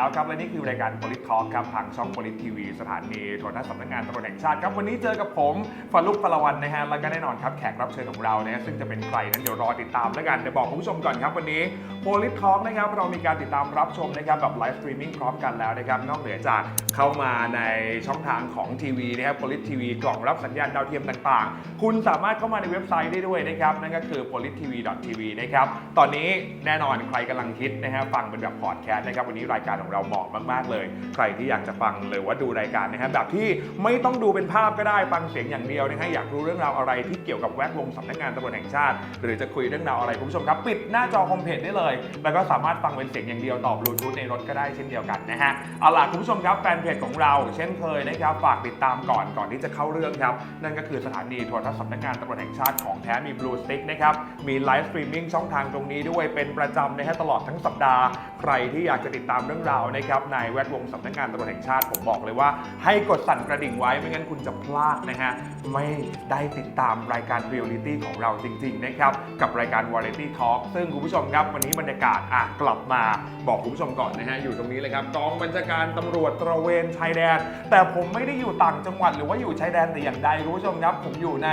แล้วครับและนี่คือรายการ Polit Talk ครับทางช่อง Polit TV สถานีโทรทัศน์สำนักงานตำรวจแห่งชาติครับวันนี้เจอกับผมฟารุกพลวันนะฮะแล้วก็แน่นอนครับแขกรับเชิญของเรานะฮะซึ่งจะเป็นใครนั้นเดี๋ยวรอติดตามแล้วกันแต่บอกคุณผู้ชมก่อนครับวันนี้ Polit Talk นะครับเรามีการติดตามรับชมนะครับแบบไลฟ์สตรีมมิ่งพร้อมกันแล้วนะครับนอกเหนือจากเข้ามาในช่องทางของทีวีนะครับ Polit TV กล่องรับสัญญาณดาวเทียมต่างๆ คุณสามารถเข้ามาในเว็บไซต์ได้ด้วยนะครับนั่นก็คือ polittv.tv นะครับตอนนี้แน่นอนใครกำลังคิดนะฮะฟังเป็นแบบพอดแคสต์นะครับวันนี้รายการของเราเหมาะมาก ๆ เลย ใครที่อยากจะฟังหรือว่าดูรายการนะฮะแบบที่ไม่ต้องดูเป็นภาพก็ได้ฟังเสียงอย่างเดียวนะฮะอยากรู้เรื่องราวอะไรที่เกี่ยวกับแวดวงสำนักงานตำรวจแห่งชาติ หรือจะคุยเรื่องราวอะไรคุณผู้ชมครับ ปิดหน้าจอโฮมเพจได้เลย แล้วก็สามารถฟังเป็นเสียงอย่างเดียวต่อบลูทูธในรถก็ได้เช่นเดียวกันนะฮะเอาล่ะคุณผู้ชมครับแฟนเพจของเรา เช่นเคยนะครับฝากติดตามก่อนก่อนที่จะเข้าเรื่องครับนั่นก็คือสถานีโทรทัศน์สำนักงานตำรวจแห่งชาติของแท้มี Blue Stick นะครับมีไลฟ์สตรีมมิ่งช่องทางตรงนี้ด้วยเป็นประจำนะฮะตลอดทั้งสัปดาห์ ใครที่อยากจะติดตามเรื่องราวนะครับในแวดวงสำนักงานตำรวจแห่งชาติผมบอกเลยว่า ให้กดสั่นกระดิ่งไว้ไม่งั้นคุณจะพลาดนะฮะไม่ได้ติดตามรายการ r e a l i t y ของเราจริงๆนะครับกับรายการ Variety Talk ซึ่งคุณผู้ชมครับวันนี้บรรยากาศอะกลับมาบอกคุณผู้ชมก่อนนะฮะอยู่ตรงนี้เลยครับกองบัญชาการตำรวจตระเวนชายแดน แต่ผมไม่ได้อยู่ต่างจังหวัดหรือว่าอยู่ชายแดนแต่อย่างใดคุณผู้ชมครับผมอยู่ใน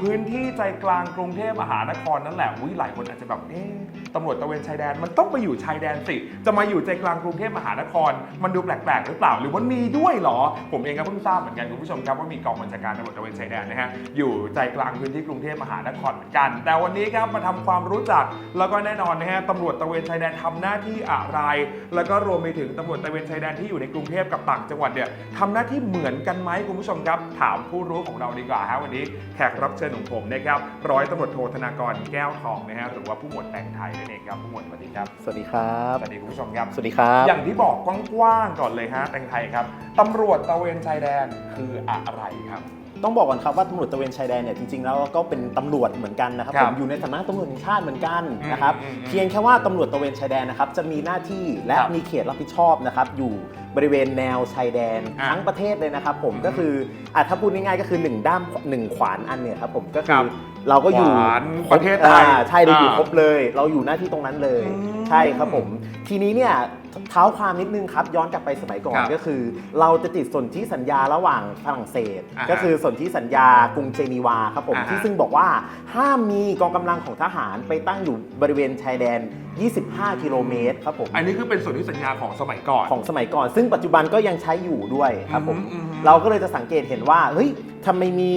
พื้นที่ใจกลางกรุงเทพมหานครนั่นแหละอุ้ยหลายคนอาจจะแบบเอ๊ะ ตำรวจตะเวนชายแดนมันต้องไปอยู่ชายแดนสิ จะมาอยู่ใจกลางกรุงเทพมหานคร มันดูแปลกๆหรือเปล่า หรือว่ามีด้วยเหรอ ผมเองก็เพิ่งทราบเหมือนกันคุณผู้ชมครับว่ามีกองบัญชาการตำรวจตะเวนชายแดนนะฮะอยู่ใจกลางพื้นที่กรุงเทพมหานครเหมือนกัน แต่วันนี้ครับมาทำความรู้จักแล้วก็แน่นอนนะฮะตำรวจตะเวนชายแดนทำหน้าที่อะไร แล้วก็รวมไปถึงตำรวจตะเวนชายแดนที่อยู่ในกรุงเทพกับต่างจังหวัดเนี่ยทำหน้าที่เหมือนกันไหมคุณผู้ชมครับ ถามผู้รู้ของเราดีกว่าฮะวันนี้แขกรับเชิญของผมนะครับร้อยตำรวจโทธนากรแก้วทองนะฮะหรือว่าผู้หมวดแต่งไทยนั่นเองครับผู้หมวดสวัสดีครับ สวัสดีครับ สวัสดีคุณผู้ชมครับ สวัสดีครับ อย่างที่บอกกว้างๆก่อนเลยฮะแตงไทยครับตำรวจตระเวนชายแดนคืออะไรครับ ต้องบอกก่อนครับว่าตำรวจตระเวนชายแดนเนี่ยจริงๆแล้วก็เป็นตำรวจเหมือนกันนะครับครัผบมอยู่ในสำนักตำรวจแห่งชาติเหมือนกันนะครับอืมอืมอืมเพียงแค่ว่าตำรวจตระเวนชายแดนนะครับจะมีหน้าที่และครับมีเขตรับผิดชอบนะครับอยู่บริเวณแนวชายแดนอะทั้งประเทศเลยนะครับผมอืมก็คืออะถ้าพูดง่ายๆก็คือหนึ่งด้ามหนึ่งขวานอันเนี่ยครับผมก็คคืรัอบ เราก็อยู่ขวานประเทศไทยอ่าใช่เราอยู่อ่า ครบเลย เราอยู่หน้าที่ตรงนั้นเลยอืมใช่ครับผม ทีนี้เนี่ยเท้าความนิดนึงครับย้อนกลับไปสมัยก่อนครับก็คือ เราจะติดสนธิสัญญาระหว่างฝรั่งเศส อ่าฮะก็คือสนธิสัญญากรุงเจนีวาครับผมอ่าฮะ ที่ซึ่งบอกว่าห้ามมีกองกำลังของทหารไปตั้งอยู่บริเวณชายแดน 25 กิโลเมตรครับผม อันนี้คือเป็นส่วนที่สัญญาของสมัยก่อน ของสมัยก่อน ซึ่งปัจจุบันก็ยังใช้อยู่ด้วยครับผม อืมอืมอืมเราก็เลยจะสังเกตเห็นว่า เฮ้ยทำไมมี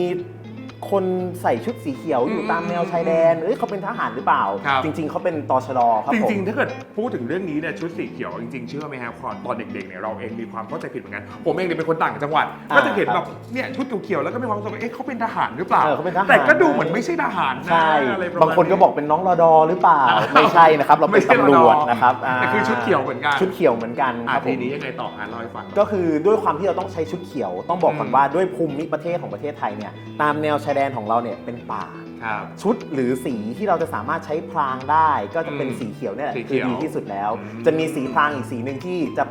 คนใส่ชุดสีเขียวอยู่อืมตามแนวชายแดนเอ้ยเขาเป็นทหารหรือเปล่า ครับ จริง ๆเขาเป็นตชดครับจผม ริงๆ ถ้าเกิดพูดถึงเรื่องนี้เนี่ยชุดสีเขียวจริงๆ เชื่อไหมครับก่อนตอนเด็กๆเนี่ยเราเองมีความเข้าใจผิดเหมือนกัน ผมเองเนี่ยเป็นคนต่างจังหวัด อ่าก็จะเห็นคแบรับบเนี่ยชุดเขียวๆแล้วก็มีความรู้สึกว่าเอ๊ะเขาเป็นทหารหรือเปล่า เออเขาเป็นทหาร แต่ก็ดูเหมือนไม่ใช่ทหารนะใช่ อะไรประมณ บางคนก็บอกเป็นน้องรอดอหรือเปล่า ไม่ใช่นะครับ เราไม่เป็นใช่ตำรวจรอดอนะครับาแต่คือชุดเขียวเหมือนกัน ชุดเขียวเหมือนกันคอะรับผทีม นี้ยังไงต่อฮะเล่าให้ฟัง ก็คือด้วยความที่เราต้องใช้ชุดเขียวต้องบอกก่อนอืมว่าด้วยภูมิประเทศของประเทศไทยเนี่ยตามแนวชายแดนแดนของเราเนี่ยเป็นป่า ครับ ชุดหรือสีที่เราจะสามารถใช้พรางได้ ก็จะเป็นอืมสีเขียวเนี่ยแหละสีเขีคือยวดีที่สุดแล้ว อืม จะมีสีพรางอีกสีหนึ่งที่จะ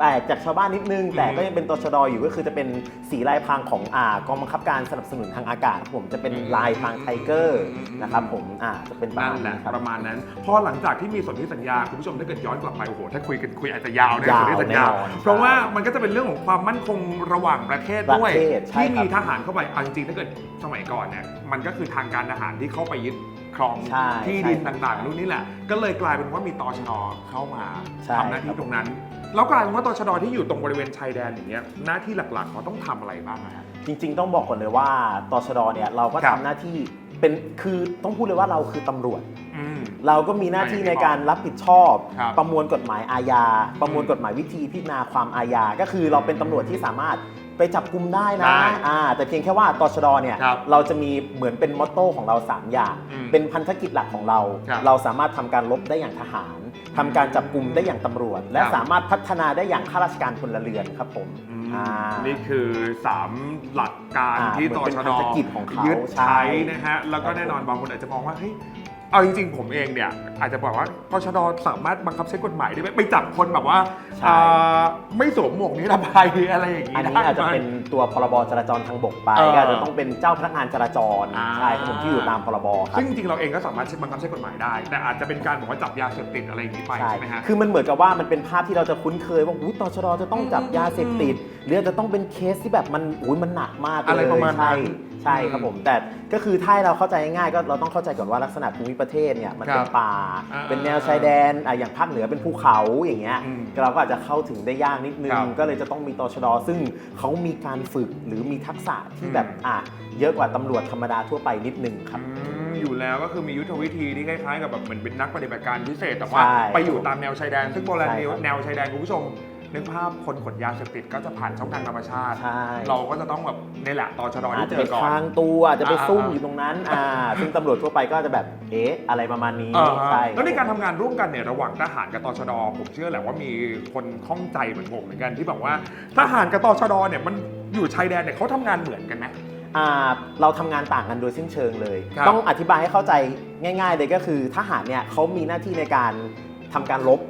แตกจากชาวบ้านนิดนึง แต่อืมก็ยังเป็นตชดอยู่ก็คือจะเป็นสีลายพรางของอ่ากองบังคับการสนับสนุนทางอากาศครับผมจะเป็นอืมลายพรางไทเกอร์อืมนะครับผมอ่าจะเป็นประนั่มาณนแหละนี้ครับ ประมาณนั้นพอหลังจากที่มีสนธิสัญญาคุณผู้ชมถ้าเกิดย้อนกลับไปโอ้โหถ้าคุยกันคุยอาจจะยาวนะยาวสนธิสัญญา แน่นอนเพราะว่ามันก็จะเป็นเรื่องของความมั่นคงระหว่างประเทศด้วย ประเทศใช่ที่ครับมีทหารเข้าไปเอาจริงๆถ้าเกิดสมัยก่อนเนี่ยมันก็คือทางการทหารที่เข้าไปยึดครองใช่ที่ดินใช่ต่างๆนู่นนี่แหละ ก็เลยกลายเป็นว่ามีตชดเข้ามาใช่ทำหน้าคที่รับ ตรงนั้น แล้วกลายเป็นว่าตชดที่อยู่ตรงบริเวณชายแดนอย่างเงี้ยหน้าที่หลักๆเขาต้องทำอะไรบ้างอะฮะ จริง ๆ ต้องบอกก่อนเลยว่าตชดเนี่ยเราก็ครัทำบ หน้าที่เป็นคือต้องพูดเลยว่าเราคือตำรวจ อืม เราก็มีหน้าที่ในการรับผิดชอบ ครับประมวลกฎหมายอาญา ประมวลอืมกฎหมายวิธีพิจารณาความอาญา ก็คือเราเป็นตำรวจที่สามารถไปจับกลุ่มได้นะได้อ่าแต่เพียงแค่ว่าตชดเนี่ยครับเราจะมีเหมือนเป็นมอตโต้ของเรา 3 อย่าง อืมเป็นพันธกิจหลักของเรา ครับเราสามารถทำการลบได้อย่างทหาร ทำการจับกลุ่มได้อย่างตำรวจ และครับ สามารถพัฒนาได้อย่างข้าราชการพลเรือนครับผมอืมอ่า นี่คือ 3 หลักการอ่าที่เหมืตอนเป็นชพัดนธกิจของเขายึดใช่ใช้นะฮะ แล้วก็ครับแน่นอนบางคนอาจจะมองว่า เฮ้ย เอาจริงๆ ผมเองเนี่ยอาจจะบอกว่าตชดสามารถบังคับใช้กฎหมายได้ไหมไปจับคนแบบว่าใช่ อ่าไม่สวมหมวกนิรภัยอะไรอย่างอันี้นนี้ได้อาจจะไหม เป็นตัวพรบจราจรทางบกไปเออก็อาจจะต้องเป็นเจ้าพนักงานจราจรอ่า ใช่ครับผมที่อยู่ตามพรบครับ ซึ่งจริงๆเราเองก็สามารถใช้บังคับใช้กฎหมายได้ แต่อาจจะเป็นการบอกว่าจับยาเสพติดอะไรอย่างนี้ไปใช่ใช่ไหมฮะ คือมันเหมือนกับว่ามันเป็นภาพที่เราจะคุ้นเคยว่าอุ้ยตชดจะต้องจับอืมยาเสพติด หรืออาจจะต้องเป็นเคสที่แบบมันอุ้ยมันหนักมากเลยอะไรประมาณนั้นใช่ ใช่ครับผมแต่ก็คือถ้าให้เราเข้าใจง่ายๆก็เราต้องเข้าใจก่อนว่าลักษณะภูมิประเทศเนี่ยมันเป็นครับป่าอ่า เป็นแนวชายแดนอะอย่างภาคเหนือเป็นภูเขาอย่างเงี้ยอืมเราก็อาจจะเข้าถึงได้ยากนิดนึคงรับก็เลยจะต้องมีตชดซึ่งเขามีการฝึกหรือมีทักษะที่อืมแบบอะเยอะกว่าตำรวจธรรมดาทั่วไปนิดนึงครับอืมอยู่แล้วก็คือมียุทธวิธีที่คล้ายๆกับแบบเหมือนเป็นนักปฏิบัติการพิเศษแต่ว่าใช่ไปอยู่ตามแนวชายแดนซึ่งโบราณใช่ครับแนวชายแดนคุณผู้ชม นึกภาพคนขนยาเสพติดก็จะผ่านช่องทางธรรมชาติ ใช่ เราก็จะต้องแบบในแหละตชดอาจที่จะเจไปอก่อนทางตัวอาจจะไปอ่าซุ่มอ่า อยู่ตรงนั้น อ่า ซึ่งตำรวจทั่วไปก็จะแบบ เอ๊ะ อะไรประมาณนี้อ่าใช่แล้วในการทำงานร่วมกันเนี่ยระหว่างทหารกับตชดผมเชื่อแหละว่ามีคนข้องใจเหมือนผมเหมือนกันที่บอกว่าทหารกับตชดเนี่ยมันอยู่ชายแดนเนี่ยเขาทำงานเหมือนกันไหม อ่า เราทำงานต่างกันโดยสิ้นเชิงเลย ครับต้องอธิบายให้เข้าใจง่าย ๆ เลยก็คือทหารเนี่ยเขามีหน้าที่ในการทำการรบอืม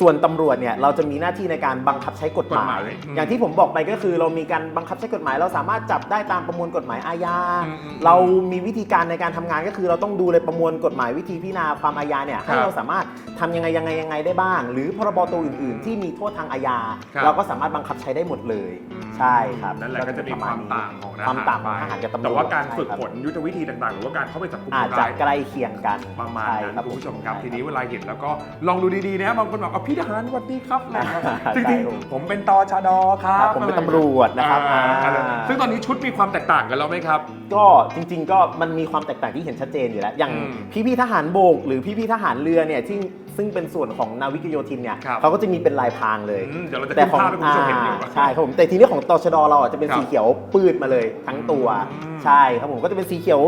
ส่วนตำรวจเนี่ยเราจะมีหน้าที่ในการบังคับใช้กฎหมากฎหมายยอืมอย่างที่ผมบอกไปก็คือเรามีการบังคับใช้กฎหมาย เราสามารถจับได้ตามประมวลกฎหมายอาญาอืมอืมเรามีวิธีการในการทำงานก็คือเราต้องดูเลยประมวลกฎหมายวิธีพิจารณาความอาญาเนี่ยให้ครับเราสามารถทำยังไงยังไงยังไงได้บ้าง หรือพรบตัวอื่น ๆ ที่มีโทษทางอาญาครับเราก็สามารถบังคับใช้ได้หมดเลยใช่ครับนั่นแหละก็จะมีความต่างของทความหารต่างของไปทหารกับตำรวจแต่ว่าการฝึกใช่คบฝนยุทธวิธีต่างๆ หรือว่าการเข้าไปจับกลุ่มอาจคนจะร้ายใกล้เคียงกันประมาณใช่นั้นรับคุณผู้ชมครับใทีนี้เวลาเห็นแล้วก็ลองดูดีๆนะบางคนบอกเอาพี่ทหารสวัสดีครับอะไรครับใช่จริงผมๆผมเป็นตชดครัครับบผมเป็นตำรวจนะครับอ่าอ่าซึ่งตอนนี้ชุดมีความแตกต่างกันแล้วไหมครับ ก็จริง ๆ ก็มันมีความแตกต่างที่เห็นชัดเจนอยู่แล้ว อย่างอืมพี่ๆทหารบก หรือพี่ๆทหารเรือเนี่ยที่ซึ่งเป็นส่วนของนาวิกโยธินเนี่ยครับเขาก็จะมีเป็นลายพรางเลยอืมเดี๋ยวเราจะแต่ขึ้นของภาพให้คุณผู้ชมเห็นอยู่อ่าใช่ครับผมแต่ทีนี้ของตชดเราอะจะเป็นครับสีเขียวปืดมาเลยทั้งตัวอืมใช่ครับผมก็จะเป็นสีเขียว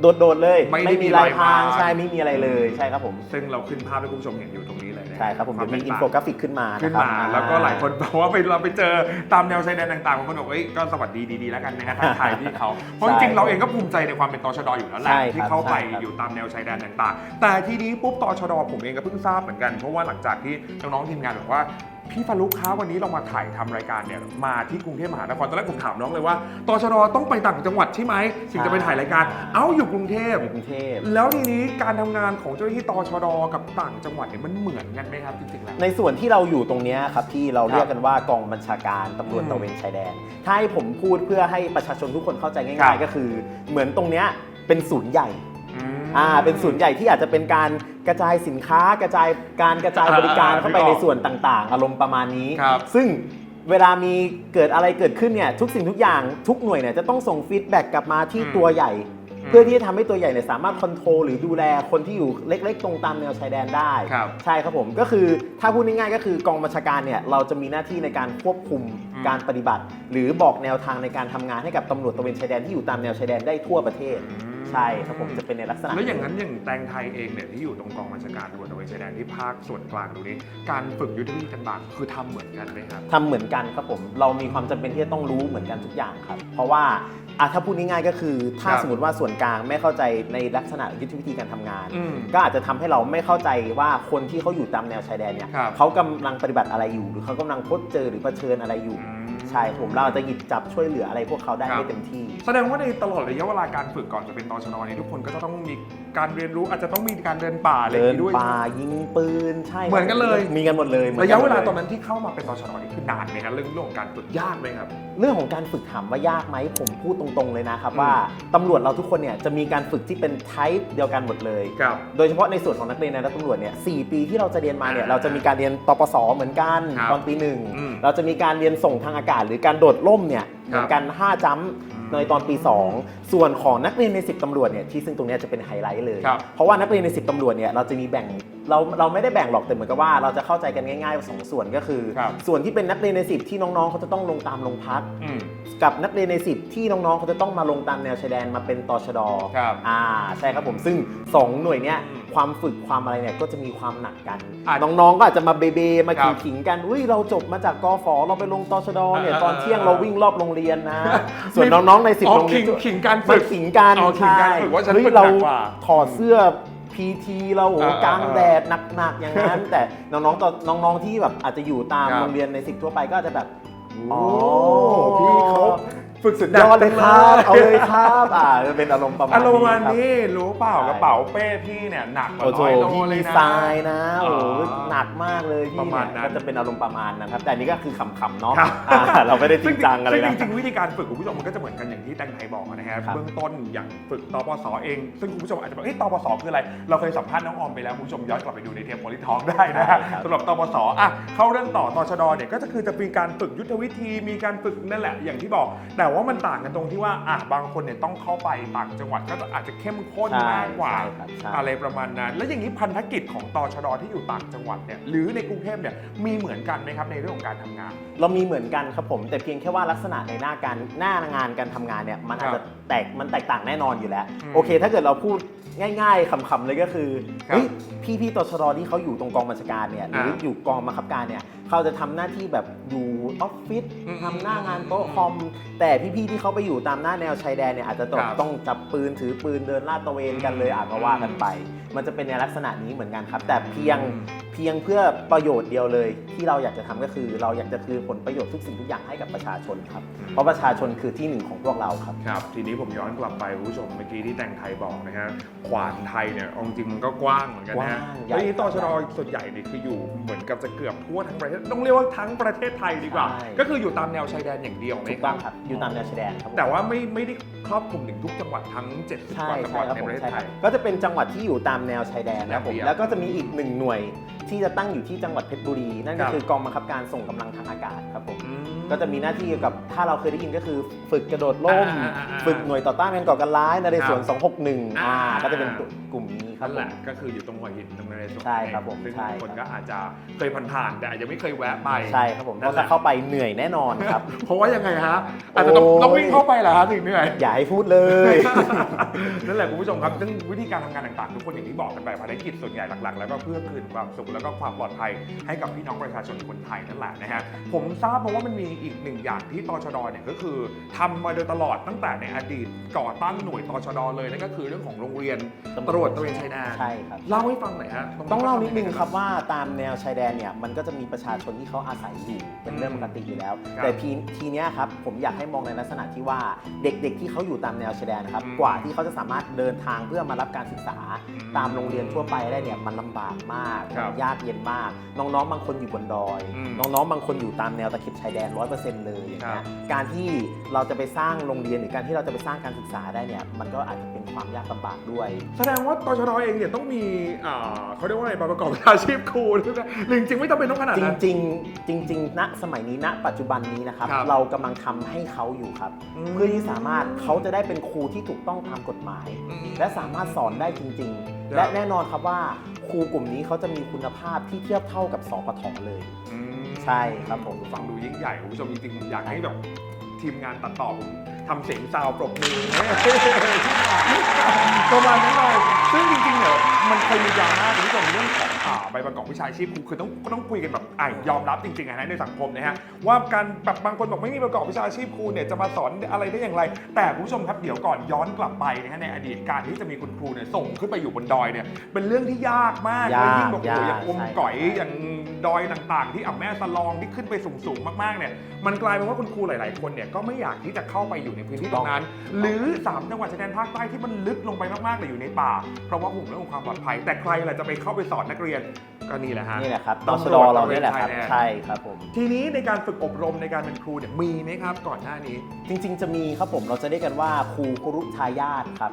โดดๆเลย ไม่ได้มีลายพรางมีลายพรางใช่ไม่มีอะไรเลยใช่ครับผม ซึ่งเราขึ้นภาพให้คุณผู้ชมเห็นอยู่ตรงนี้เลยนะ ใช่ครับผมวาเดี๋ยวมีแตอินต่างโฟกราฟิกขึ้นมาขึ้นนะครับมา แล้วก็หลายคนบอกว่าไปเราไปเจอตามแนวชายแดนต่างๆบางคนบอกเอ้ยก็สวัสดีดีๆแล้วกันนะฮะทักทายพี่เขาเพราะจริงๆเราเองก็ภูมิใจในความเป็นตชดอยู่แล้วแหละใช่ครับที่เข้าไปใช่ครับอยู่ตามแนวชายแดนต่างๆ แต่ทีนี้ปุ๊บตชดผมเองก็เพิ่งทราบเหมือนกันเพราะว่าหลังจากที่น้องๆทีมงานบอกว่า พี่ฟารุกค้าวันนี้เรามาถ่ายทำรายการเนี่ยมาที่กรุงเทพมหานครตอนแรกผมถามน้องเลยว่าตชดต้องไปต่างจังหวัดใช่ไหมถึงจะไปถ่ายรายการ เอ้าอยู่กรุงเทพในกรุงเทพแล้วทีนี้การทำงานของเจ้าหน้าที่ตชดกับต่างจังหวัดเนี่ยมันเหมือนกันไหมครับจริงๆแล้วในส่วนที่เราอยู่ตรงเนี้ยครับที่เราครับเรียกกันว่ากองบัญชาการตำรวจอืมตระเวนชายแดน ถ้าให้ผมพูดเพื่อให้ประชาชนทุกคนเข้าใจครัง่ายบๆก็คือ เหมือนตรงเนี้ยเป็นศูนย์ใหญ่ม อ่าเป็นศูนย์ใหญ่ที่อาจจะเป็นการกระจายสินค้ากระจายการกระจายบริการอ่าเข้าไปนึกออกในส่วนต่างๆ อารมณ์ประมาณนี้ ครับ ซึ่งเวลามีเกิดอะไรเกิดขึ้นเนี่ยทุกสิ่งทุกอย่างทุกหน่วยเนี่ยจะต้องส่งฟีดแบ็กกลับมาที่อืมตัวใหญ่อืม เพื่อที่จะทำให้ตัวใหญ่เนี่ยสามารถคอนโทรลหรือดูแลคนที่อยู่เล็ก ๆ ตรงตามแนวชายแดนได้ครับใช่ครับผมก็คือถ้าพูดง่ายๆก็คือกองบัญชาการเนี่ยเราจะมีหน้าที่ในการควบคุมอืม การปฏิบัติ หรือบอกแนวทางในการทำงานให้กับตำรวจตระเวนชายแดนที่อยู่ตามแนวชายแดนได้ทั่วประเทศ ใช่ครับผมจะเป็นในลักษณะ แล้วอย่างนั้นอย่างแตงไทยเองเนี่ยที่อยู่ตรงกองบัญชาการตำรวจตระเวนชายแดนที่ภาคส่วนกลางตรงนี้ การฝึกยุทธวิธีต่างๆ คือทำเหมือนกันไหมครับ ทำเหมือนกันครับผม เรามีความจำเป็นที่จะต้องรู้เหมือนกันทุกอย่างครับ เพราะว่า อะถ้าพูดง่ายๆก็คือถ้าครับสมมติว่าส่วนกลางไม่เข้าใจในลักษณะยุทธวิธีการทำงาน อืมก็อาจจะทำให้เราไม่เข้าใจว่าคนที่เขาอยู่ตามแนวชายแดนเนี่ยครับเขากำลังปฏิบัติอะไรอยู่ หรือเขากำลังพบเจอหรือเผชิญอะไรอยู่ใช่ผมเราอาจจะหยิบจับช่วยเหลืออะไรพวกเขาได้ครับ ไม่เต็มที่ แสดงว่าในตลอดระยะเวลาการฝึกก่อนจะเป็นตชนเนี่ยทุกคนก็จะต้องมี การเรียนรู้อาจจะต้องมีการเดินป่าอะไรอเดิย่านงนี้ด้วย ป่ายิงปืนใช่ครับเหมือนกันเลย มีกันหมดเลยหมือระกัยะหมเวดลายตอนนั้นที่เข้ามาเป็นตชนนี่คือนานไหมครับเรื่องเรื่องของการฝึกยากไหมครับ เรื่องของการฝึกถามว่ายากไหมผมพูดตรงๆเลยนะครับอืม ว่าตำรวจเราทุกคนเนี่ยจะมีการฝึกที่เป็นไทป์เดียวกันหมดเลย ครับๆโดยเฉพาะในส่วนของนักเรียนในรัฐตำรวจเนี่ยสปีที่เราจะเรียนมาเนี่ยอ่าเราจะมีการเรียนตปสเหมือนกันครับตอนปีหนึ่งอืมเราจะมีการเรียนส่งทางอากาศ หรือการโดดร่มเนี่ยเหมือนกัน5จัมป์อืม ในตอนปี 2 ส่วนของนักเรียนใน 10ตำรวจเนี่ยที่ซึ่งตรงเนี้ยจะเป็นไฮไลท์เลย ครับเพราะว่านักเรียนใน 10ตำรวจเนี่ยเราจะมีแบ่งเราเราไม่ได้แบ่งหรอกแต่เหมือนกับว่าเราจะเข้าใจกันง่ายๆสองส่วนก็คือ ครับ ส่วนที่เป็นนักเรียนใน 10 ที่น้องๆเขาจะต้องลงตามโรงพัก อืม กับนักเรียนใน 10 ที่น้องๆเขาจะต้องมาลงตามแนวชายแดนมาเป็นตชดครับอ่าใช่ครับผมซึ่ง 2 หน่วยเนี้ยอืม ความฝึกความอะไรเนี่ยก็จะมีความหนักกันอาจน้องๆก็อาจจะมาเบเบมาครับขิงๆกันอุ้ยเราจบมาจากกฟเราไปลงตชดเนี่ยอ่าตอนเที่ยงอ่าเราวิ่งรอบโรงเรียนนะ ส่วนน้องๆใน10อ๋อโรงเรีขิยนงขิงการมาฝึกขิงกันอ๋อขิงการใช่ฝึกว่าฉันเฮ้ยฝึกเราหนักกว่าถอดเสื้อพีทีเราโอ้โหอ่าอ่ากลางแดดหนักๆอย่างนั้น แต่น้องๆตอนน้องๆที่แบบอาจจะอยู่ตามครับโรงเรียนในสิบทั่วไปก็อาจจะแบบโอ้พี่เขา ฝึกสุดยอดเลยครับเอาเลยครับอ่าจะเป็นอารมณ์ประมาณอารมณ์ประมาณครับนี้รู้เปล่าใช่กระเป๋าเป้พี่เนี่ยหนักกว่าโอ้โหร้อยโลพี่เลดียนะ ไซน์นะโอ้โหอ่าหนักมากเลยพี่ประมาณนั้น ก็จะเป็นอารมณ์ประมาณนั้นครับแต่อันนี้ก็คือขำๆเนาะครับอ่าเราไม่ได้จริงจังอะไรซึ่นะจริงๆวิธีการฝึกคุณผู้ชมมันก็จะเหมือนกันอย่างที่แตงไทยบอกนะฮะครับเบื้องต้นอย่างฝึกตปสเอง ซึ่งคุณผู้ชมอาจจะบอกเอ้ยตปสคืออะไร เราเคยสัมภาษณ์น้องออมไปแล้วคุณผู้ชมย้อนกลับไปดูในเทปโพลิทองได้นะฮะใช่ครับ สำหรับตปสอะเข้าเรื่องต่อตชดเนี่ยก็จะคือจะมีการฝึกยุทธวิธีมีการฝึกนั่นแหละอย่างที่บอก แต่ว่ามันต่างกันตรงที่ว่าอะบางคนเนี่ยต้องเข้าไปต่างจังหวัดก็อาจจะเข้มข้นใช่มากกว่า ใช่ครับใช่ อะไรประมาณนั้น แล้วอย่างนี้พันธกิจของตชดที่อยู่ต่างจังหวัดเนี่ยหรือในกรุงเทพเนี่ยมีเหมือนกันไหมครับในเรื่องของการทำงาน เรามีเหมือนกันครับผม แต่เพียงแค่ว่าลักษณะในหน้าการหน้างานการทำงานเนี่ยมันอาจจะแตกมันแตกต่างแน่นอนอยู่แล้ว อืมโอเค ถ้าเกิดเราพูดง่ายๆคำๆเลยก็คือครับเฮ้ยพี่พี่ๆตชดที่เขาอยู่ตรงกองบัญชาการเนี่ยหรืออ่าอยู่กองบังคับการเนี่ยเขาจะทำหน้าที่แบบอยู่ออฟฟิศอืมทำหน้างานโต๊ะคอม แต่พี่ๆที่เขาไปอยู่ตามหน้าแนวชายแดนเนี่ยอาจจะต้องครับต้องจับปืนถือปืนเดินลาดตระเวนกันเลยอืมอะก็ว่ากันไป มันจะเป็นในลักษณะนี้เหมือนกันครับ แต่เพียงอืมเพียงเพื่อประโยชน์เดียวเลย ที่เราอยากจะทำก็คือ เราอยากจะคือผลประโยชน์ทุกสิ่งทุกอย่างให้กับประชาชนครับอืมเพราะประชาชนคือที่หนึ่งของพวกเราครับ ครับ ทีนี้ผมย้อนกลับไปคุณผู้ชมเมื่อกี้ที่แตงไทยบอกนะฮะขวานไทยเนี่ยเอาจริงๆมันก็กว้างเหมือนกันนะฮะกว้างใหญ่ แล้วนี้ตชดส่วนใหญ่เนี่ยคืออยู่เหมือนกับจะเกือบทั่วทั้งประเทศต้องเรียกว่าทั้งประเทศไทยดีกว่า ใช่ ก็คืออยู่ตามแนวชายแดนอย่างเดียวไหมถูกคต้รัอบงครับอยู่ตามแนวชายแดนครับผม แต่ว่าไม่ไม่ได้ครอบคลุมถึงทุกจังหวัดทั้ง70ใช่กว่าจังหใช่วัดครับในผปมระเทศใช่ไทครับย ก็จะเป็นจังหวัดที่อยู่ตามแนวชายแดนนะครับผม แนวเดียวแล้วก็จะมีอีกหนึ่งหน่วยที่จะตั้งอยู่ที่จังหวัดเพชรบุรี นั่นก็ครับคือกองบังคับการส่งกำลังทางอากาศครับผม อืม ก็จะมีหน้าที่เกี่ยวกับถ้าเราเคยได้ยินก็คือฝึกกระโดดร่ม อ่าอ่าอ่าฝึกหน่วยต่อต้านการก่อการร้ายนเรศวรครับ261อ่าอ่า ก็จะเป็นกลุ่มนี้ครับนั่นผแหมละก็คืออยู่ตรงหัวหินตรงนเรศวรใช่ครับผมซึ่งใช่บางคนก็อาจจะเคยผ่านๆแต่อาจจะไม่เคยแวะไปใช่ครับผมเพนั่นราะแหละถ้าเข้าไปเหนื่อยแน่นอนครับ เพราะว่ายังไงฮะอาจจะต้องโอ้ย ต้องวิ่งเข้าไปเหรอฮะถึงเหนื่อย อย่าให้พูดเลย นั่นแหละคุณผู้ชมครับซึ่งวิธีการทำงานต่างๆ ทุกคนอย่างที่บอกกันไปภารกิจส่วนใหญ่หลักๆ แล้วก็เพื่อคืนความสุขแล้วก็ความปลอดภัยให้กับพี่น้องประชาชนคนไทยนั่นแหละนะฮะผมทราบมาว่ามันมีอีกหนึ่งอย่างที่ตชดเนี่ยก็คือทำมาโดยตลอดตั้งแต่ในอดีตก่อตั้งหน่วยตชดเลยนั่นก็คือเรื่องของโรงเรียนตรวจตระเวนชายแดนใช่ครับ เล่าให้ฟังหน่อยฮะต้องเล่านิดนึงครับว่าตามแนวชายแดนเนี่ยมันก็จะมีประชาชนที่เขาอาศัยอยู่เป็นเรื่องปกติอยู่แล้วครับแต่ทีทีเนี้ยครับผมอยากให้มองในลักษณะที่ว่าเด็กๆ ที่เขาอยู่ตามแนวชายแดนนะครับอืมกว่าที่เขาจะสามารถเดินทางเพื่อมารับการศึกษาอืมตามโรงเรียนทั่วไปได้เนี่ยมันลำบากมากครับยากเย็นมาก น้องๆ บางคนอยู่บนดอยอืมน้องๆ บางคนอยู่ตามแนวตะเข็บชายแดนร้อยเปอร์เซ็นต์เลยอย่างครัเงี้บยการที่เราจะไปสร้างโรงเรียนหรือการที่เราจะไปสร้างการศึกษาได้เนี่ยมันก็อาจจะเป็นความยากลำบากด้วย แสดงว่าตชดเองเนี่ยต้องมีอ่าเขาเรียกว่าอะไรประกอบอาชีพครูหรือเปล่าหรือจริงๆไม่จำเป็นต้องขนาดจนั้นริงๆจริงๆณสมัยนี้ณปัจจุบันนี้นะครับ ครับเรากำลังทำให้เขาอยู่ครับ อืม เพื่อที่สามารถเขาจะได้เป็นครูที่ถูกต้องตามกฎหมาย อืม และสามารถสอนได้จริงครับๆและแน่นอนครับว่าครูกลุ่มนี้เขาจะมีคุณภาพที่เทียบเท่ากับสปทเลย อืมใช่ครับผม ฟังดูยิ่งใหญ่คุณผู้ชมจริงๆผมอยากให้แบบทีมงานตัดต่อผม ทำเสียงซาวปรบมือประมาณนั้นเลยซึ่งจริงๆเนี่ยมันเคยมีดราม่าคุณผู้ชมเรื่องของ อ่าใบประกอบวิชาชีพครูคือต้องต้องคุยกันแบบอะยอมรับจริงๆอะนะในสังคมนะฮะว่าการแบบบางคนบอกไม่มีประกอบวิชาชีพครูเนี่ยจะมาสอนอะไรได้อย่างไร แต่คุณผู้ชมครับเดี๋ยวก่อนย้อนกลับไปนะฮะในอดีตการที่จะมีคุณครูเนี่ยส่งขึ้นไปอยู่บนดอยเนี่ยเป็นเรื่องที่ยากมากยากและยิ่งแบบโอ้โหอย่างยากอมใช่ก๋อยใช่อย่างดอยต่างๆ ที่อ่ำแม่สลองที่ขึ้นไปสูงๆมากๆเนี่ยมันกลายเป็นว่าคุณครูหลาย ๆ คนเนี่ยก็ไม่อยากที่จะเข้าไปอยู่ในพื้นที่ตรงนั้น หรือสามจังหวัดชายแดนภาคใต้ที่มันลึกลงไปมากๆเลยอยู่ในป่า เพราะว่าห่วงเรื่องของความปลอดภัย แต่ใครล่ะจะไปเข้าไปสอนนักเรียนก็นี่แหละฮะนี่แหละครับตตำรวจชดเราเนี่ยแหละครับตระเวนชายแดนใช่ครับผม ทีนี้ในการฝึกอบรมในการเป็นครูเนี่ยมีไหมครับก่อนหน้านี้ จริง ๆ จะมีครับผมเราจะเรียกกันว่าครูครุทายาทครับ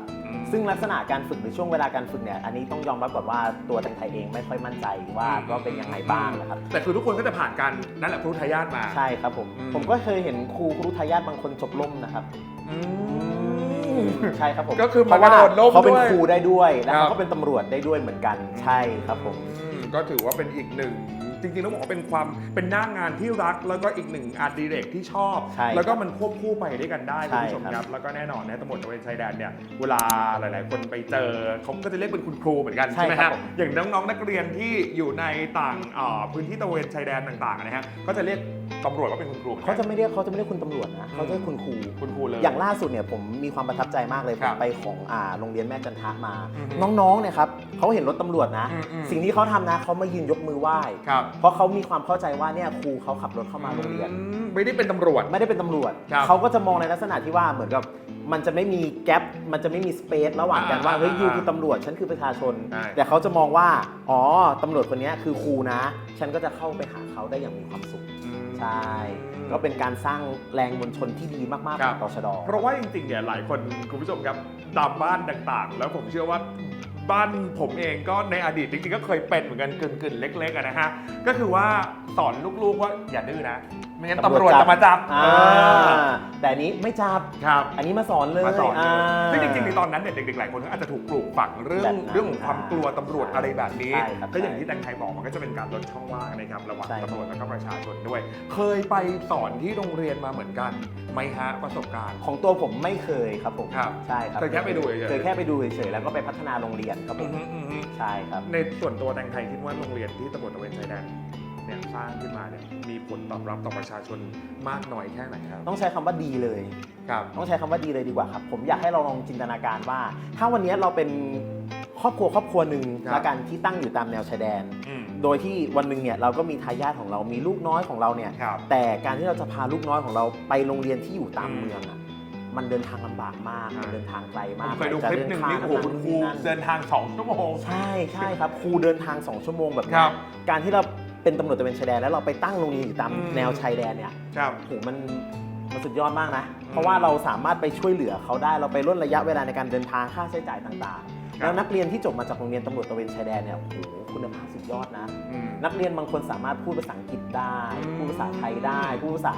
ซึ่งลักษณะการฝึกหรือช่วงเวลาการฝึกเนี่ยอันนี้ต้องยอมรับก่อนว่าตัวแตงไทยเองไม่ค่อยมั่นใจว่าอืมว่าเป็นยังไงบ้างนะครับ แต่คือทุกคนก็จะผ่านการนั่นแหละครูทายาทมา ใช่ครับผมอืมผมก็เคยเห็นครูครุทายาทบางคนจบล่มนะครับอืมใช่ครับผมก็คือเพราะว่ามันกระโดดร่มเขาเป็นด้วยครูได้ด้วย แล้วครับเขาก็เป็นตำรวจได้ด้วยเหมือนกัน ใช่ครับผมอืม ก็ถือว่าเป็นอีกหนึ่ง จริงๆต้องบอกว่าเป็นความเป็นหน้างานที่รัก แล้วก็อีกหนึ่งอาร์ตดีเรกที่ชอบ ใช่แล้วก็มันควบคู่ไปด้วยกันได้ใช่คุณผู้ชมครับครับแล้วก็แน่นอนนะตำรวจตระเวนชายแดนเนี่ยเวลาหลาย ๆ คนไปเจอเขาก็จะเรียกเป็นคุณครูเหมือนกันใช่ใช่ไหมครัฮะบผมอย่างน้องๆนักเรียนที่อยู่ในต่างเอ่อพื้นที่ตระเวนชายแดนต่าง ๆ นะฮะก็จะเรียก ตำรวจว่าเป็นคุณครูหมือนกัเขานจะไม่เรียกเขาจะไม่เรียกคุณตำรวจนะเขาจะเรียกคุณครู คุณครูเลย อย่างล่าสุดเนี่ยผมมีความประทับใจมากเลยคผรัมบไปของอ่าโรงเรียนแม่จันทะมา อือฮึน้องๆเนี่ยครับเขาเห็นรถตำรวจนะ อืมอืม สิ่งที่เขาทำนะเขามายืนยกมือไหว้ ครับ เพราะเขามีความเข้าใจว่าเนี่ยครูเขาขับรถเข้ามาโรงเรียน อืมไม่ได้เป็นตำรวจ ไม่ได้เป็นตำรวจ ครับเขาก็จะมองในลักษณะที่ว่าเหมือนกับ มันจะไม่มีแกลบมันจะไม่มีสเปซระหว่างกันว่าอ่าเฮ้ยอ่ายูคือตำรวจฉันคือประชาชน ใช่ แต่เขาจะมองว่า อ๋อตำรวจคนเนี้ยคือครูนะ ฉันก็จะเข้าไปหาเขาได้อย่างมีความสุขอืม ใช่ก็เป็นการสร้างแรงมวลชนที่ดีมากๆคขรัอบงตชดเพราะว่าจริงๆเนี่ยหลายคนคุณผู้ชมครับตามบ้านต่างๆ แล้วผมเชื่อว่าบ้านผมเองก็ในอดีตจริงๆก็เคยเป็นเหมือนกันกึ่งๆเล็กๆอะนะฮะก็คือว่าสอนลูกๆว่าอย่าดื้อนะ ไม่งั้นตำรวจจะมาจับอ่าเออแต่อันนี้ไม่จับ ครับ อันนี้มาสอนเลยมาสอนเลยา ซึ่งจริงๆในตอนนั้นเนี่ยเด็กๆหลายคนก็อาจจะถูกปลูกฝังเรื่องแบบนั้นเรื่องของความกลัวตำรวจอะไรแบบนี้ ใช่ครับก็อย่างที่แตงไทยบอกมันก็จะเป็นการลดช่องว่างนะครับระหว่างใช่ตำรวจแล้วก็ประชาชนด้วย เคยไปสอนที่โรงเรียนมาเหมือนกันไหมฮะประสบการณ์ ของตัวผมไม่เคยครับผมครับใช่ครับเคยแค่ไปดูเฉยๆ เคยแค่ไปดูเฉยๆแล้วก็ไปพัฒนาโรงเรียนครับผอืมอฮึอือฮึใช่ครับ ในส่วนตัวแตงไทยคิดว่าโรงเรียนที่ตำรวจตระเวนชายแดน เนี่ยสร้างขึ้นมาเนี่ยมีผลตอบรับต่อประชาชนมากน้อยแค่ไหนครับต้องใช้คำว่าดีเลย ครับต้องใช้คำว่าดีเลยดีกว่าครับ ผมอยากให้เราลองจินตนาการว่า ถ้าวันนี้เราเป็นครอบครัวครอบครัวหนึ่งครับละกันที่ตั้งอยู่ตามแนวชายแดน อืม โดยที่วันหนึ่งเนี่ยเราก็มีทายาทของเรามีลูกน้อยของเราเนี่ย ครับ แต่การที่เราจะพาลูกน้อยของเราไปโรงเรียนที่อยู่ตามอืมเมืองอะมันเดินทางลำบากมากอ่ามั มันเดินทางไกลผมมากเคยดูคลิปหนึ่งนี่โอ้โหคุณครูนั่นเดินทางสองชั่วโมง ใช่ใช่ครับครูเดินทาง2ชั่วโมงแบบคเนี้รัยบการที่เรา เป็นตำรวจตระเวนชายแดนแล้วเราไปตั้งโรงเรียนอยู่ตามอืม แนวชายแดนเนี่ยครับ โหมันมันสุดยอดมากนะ เพราะว่าเราสามารถไปช่วยเหลือเขาได้เราไปลดระยะเวลาในการเดินทางค่าใช้จ่ายต่างๆครับแล้วนักเรียนที่จบมาจากโรงเรียนตำรวจตระเวนชายแดนเนี่ยโอ้โห คุณภาพสุดยอดนะ อืม นักเรียนบางคนสามารถพูดภาษาอังกฤษได้ อืมพูดภาษาไทยได้ พูดภาษา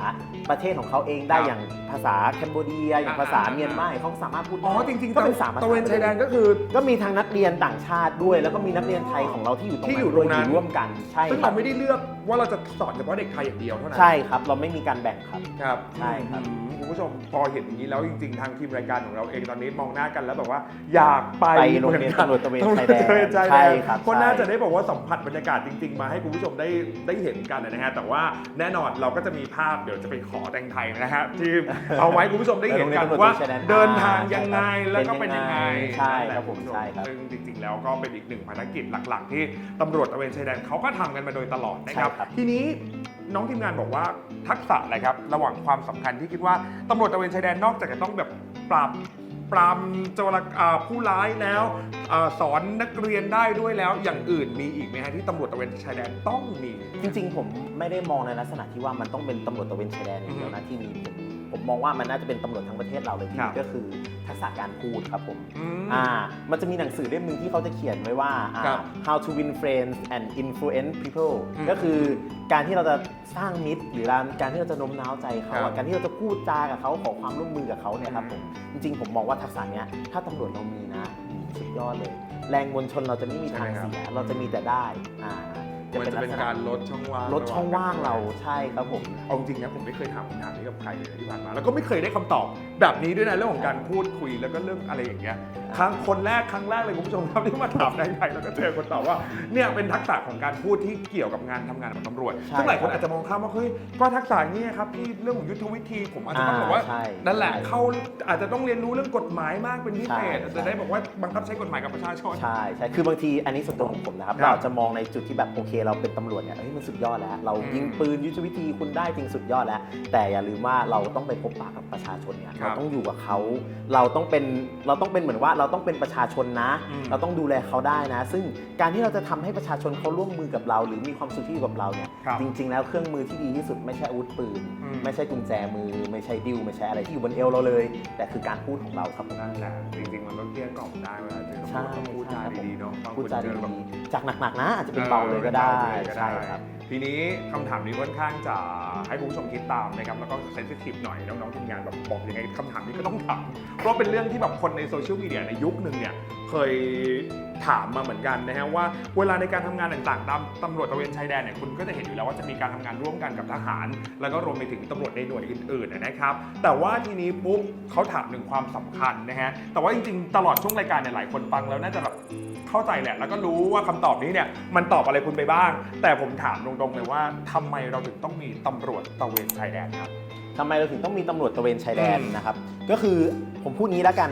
ประเทศของเขาเองได้ครับอย่างภาษาแคนโบเดีย อย่างอ่าภาษาอ่า เมียนมาเขาสามารถพูดได้อ๋อจริงๆก็เป็นสามภาษาตะเวนชายแดนก็คือ ก็มีทั้งนักเรียนต่างชาติด้วย แล้วก็มีนักเรียนไทยของเราที่อยู่ตรงที่นั้นอยู่ด้วยตรงนั้นอยู่ร่วมกันใช่ซึ่งครัเราบไม่ได้เลือกว่าเราจะสอนเฉพาะเด็กไทยอย่างเดียวเท่านั้นใช่ครับ เราไม่มีการแบ่งครับ ครับใช่ครับ อืม คุณผู้ชมพอเห็นอย่างนี้แล้วจริง ๆ ทางทีมรายการของเราเองตอนนี้มองหน้ากันแล้วแบบว่า อยากไปไปโรงเรียนตำรวจตระเวนชายแดนตำรวจตระเวนชายแดใช่นครับก็น่าใช่จะได้บอกว่าสัมผัสบรรยากาศจริง ๆ มาให้คุณผู้ชมได้ได้เห็นกันนะฮะแต่ว่าแน่นอนเราก็จะมีภาพเดี๋ยวจะไปขอแตงไทยนะฮะที่เอาไว้คุณผู้ชมได้เห็นกันว่าเดินทางยังไงแล้วก็เป็นยังไงใช่นั่นแหละครับผมณผู้ชใช่ครับ ซึ่งจริง ๆ แล้วก็เป็นอีกหนึ่งภารกิจหลัก ๆ ที่ตำรวจตระเวนชายแดนเขาก็ทำกันมาโดยตลอดนะครับ ใช่ครับ ทีนี้ น้องทีมงานบอกว่าทักษะอะไรครับ ระหว่างความสำคัญที่คิดว่าตำรวจตระเวนชายแดนนอกจากจะต้องแบบปราบปรามโจรอ่าผู้ร้ายแล้วอาสอนนักเรียนได้ด้วยแล้ว อย่างอื่นมีอีกไหมฮะที่ตำรวจตระเวนชายแดนต้องมี จริง ๆ ผมไม่ได้มองในลักษณะที่ว่ามันต้องเป็นตำรวจตระเวนชายแดนอย่างเดียวนะที่มีผมผมมองว่ามันน่าจะเป็นตำรวจทั้งประเทศเราเลยที่ครัมีบก็คือทักษะการพูดครับผมอืมอ่ามันจะมีหนังสือเล่มหนึ่งที่เขาจะเขียนไว้ว่าอ่าครับ how to win friends and influence people อืมก็คือการที่เราจะ สร้างมิตร หรือการที่เราจะโน้มน้าวใจเขาครัอะบการที่เราจะพูดจากับเขาขอความร่วมมือกับเขาเนี่ยครับผมจริงๆ ผมมองว่าทักษะเนี้ยถ้าตำรวจเรามีนะสุดยอดเลย แรงมวลชนเราจะไม่มีทางใช่ครับเสียเราจะมีแต่ได้อ่า มันจะเป็นลัษณการลดช่องว่างลดช่องว่างเราใช่ครับผม เอาจริงนะผมไม่เคยถามคำถามนี้กับใครเลยที่ผ่านมา แล้วก็ไม่เคยได้คำตอบแบบนี้ด้วยนะเรื่องของการพูดคุยแล้วก็เรื่องอะไรอย่างเงี้ยครั้งคนแรกครั้งแรกเลยคุณผู้ชมครับที่มาถามในไทยแล้วก็เจอคนตอบว่าเนี่ยเป็นทักษะของการพูดที่เกี่ยวกับงานทำงานของตำรวจใช่ซึ่งหลายคนครับอาจจะมองข้ามว่าเฮ้ยก็ทักษะนี้ครับที่เรื่องของยุทธวิธีผมอาจจะต้องอ่าบอกว่าใช่นั่นแหละใช่ เขาอาจจะต้องเรียนรู้เรื่องกฎหมายมากเป็นพิเศษใช่อาจจะได้บอกว่าบังคับใช้กฎหมายกับประชาชน ใช่ใช่คือบางทีอันนี้ส่วนตัวของผมนะครับ ครับเราจะมองในจุดที่แบบโอเคเราเป็นตำรวจเนี่ยเฮ้ยมันสุดยอดแล้ว เราอืมยิงปืนยุทธวิธีคุณได้จริงสุดยอดแล้ว แต่อย่าลืมว่าเราต้องไปพบปะกับประชาชนเนี่ยครับเราต้องอยู่กับเขาเราต้องเป็นเราต้องเป็นเหมือนว่าเราต้องเป็นประชาชนนะ อืม เราต้องดูแลเขาได้นะ ซึ่งการที่เราจะทำให้ประชาชนเขาร่วมมือกับเรา หรือมีความสุขที่อยู่กับเราเนี่ย ครับ จริงๆ แล้วเครื่องมือที่ดีที่สุดไม่ใช่อาวุธปืน อืม ไม่ใช่กุญแจมือ ไม่ใช่ดิวไม่ใช่อะไรที่อยู่บนเอวเราเลย แต่คือการพูดของเราครับผมนั่นแหละจริงๆมันก็เกลี้ยกล่อมได้เวลาเจอตำรใช่วจต้องพูดจาใช่ครับดีๆเนาะบางพูดคนจาเจอแบบ ดีๆจากหนักๆนะอาจจะเป็นเบาเลยก็ได้เออเป็นเบาเลยก็ใช่ครับ ทีนี้คำถามนี้ค่อนข้างจะให้คุณผู้ชมคิดตามนะครับแล้วก็เซนซิทีฟหน่อยน้องๆทีมงานแบบบอกยังไงคำถามนี้ก็ต้องถามเพราะเป็นเรื่องที่แบบคนในโซเชียลมีเดียในยุคหนึ่งเนี่ยเคยถามมาเหมือนกันนะฮะว่าเวลาในการทำงานต่างๆตามตำรวจตระเวนชายแดนเนี่ยคุณก็จะเห็นอยู่แล้วว่าจะมีการทำงานร่วมกันกับทหาร แล้วก็รวมไปถึงตำรวจในหน่วยอื่นๆนะครับ แต่ว่าทีนี้ปุ๊บเขาถามถึงความสำคัญนะฮะแต่ว่าจริงๆตลอดช่วงรายการเนี่ยหลายคนฟังแล้วน่าจะแบบค เข้าใจแหละ แล้วก็รู้ว่าคำตอบนี้เนี่ยมันตอบอะไรคุณไปบ้าง แต่ผมถามตรงๆเลยว่าทำไมเราถึงต้องมีตำรวจตระเวนชายแดนครับทำไมเราถึงต้องมีตำรวจตระเวนชายแดนอืมนะครับ ก็คือผมพูดงี้แล้วกัน